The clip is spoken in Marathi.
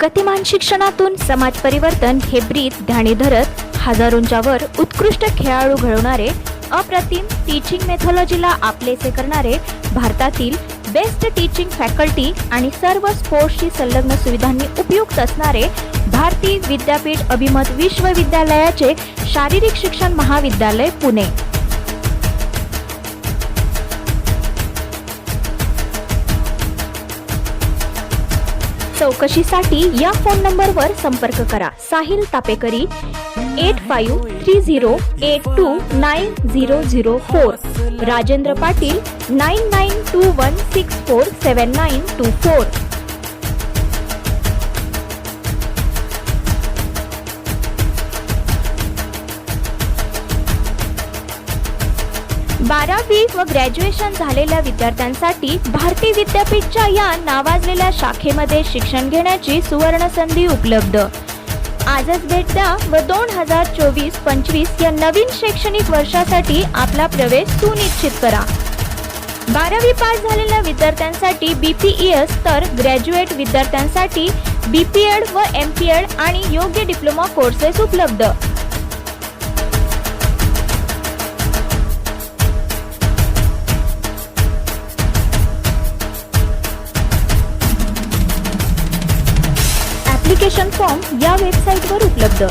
गतिमान शिक्षणातून समाज परिवर्तन हे ब्रीद ध्याने धरत हजारोंच्या वर उत्कृष्ट खेळाडू घडवणारे अप्रतिम टीचिंग मेथॉलॉजीला आपलेसे करणारे भारतातील बेस्ट टीचिंग फॅकल्टी आणि सर्व स्पोर्ट्सशी संलग्न सुविधांनी उपयुक्त असणारे भारती विद्यापीठ अभिमत विश्वविद्यालयाचे शारीरिक शिक्षण महाविद्यालय पुणे. चौकशीसाठी या फोन नंबरवर संपर्क करा. Sahil Tapekari eight five three zero eight two nine zero zero four Rajendra Patil nine nine two one six four seven nine two four बारावी व ग्रॅज्युएशन झालेल्या विद्यार्थ्यांसाठी भारती विद्यापीठच्या या नावाजलेल्या शाखेमध्ये शिक्षण घेण्याची सुवर्ण संधी उपलब्ध. आजच भेट द्या व दोन हजार चोवीस पंचवीस या नवीन शैक्षणिक वर्षासाठी आपला प्रवेश सुनिश्चित करा. बारावी पास झालेल्या विद्यार्थ्यांसाठी बीपीईएस तर ग्रॅज्युएट विद्यार्थ्यांसाठी बीपीएड व एम पी एड आणि योग्य डिप्लोमा कोर्सेस उपलब्ध. ऍप्लिकेशन फॉर्म या वेबसाईटवर उपलब्ध.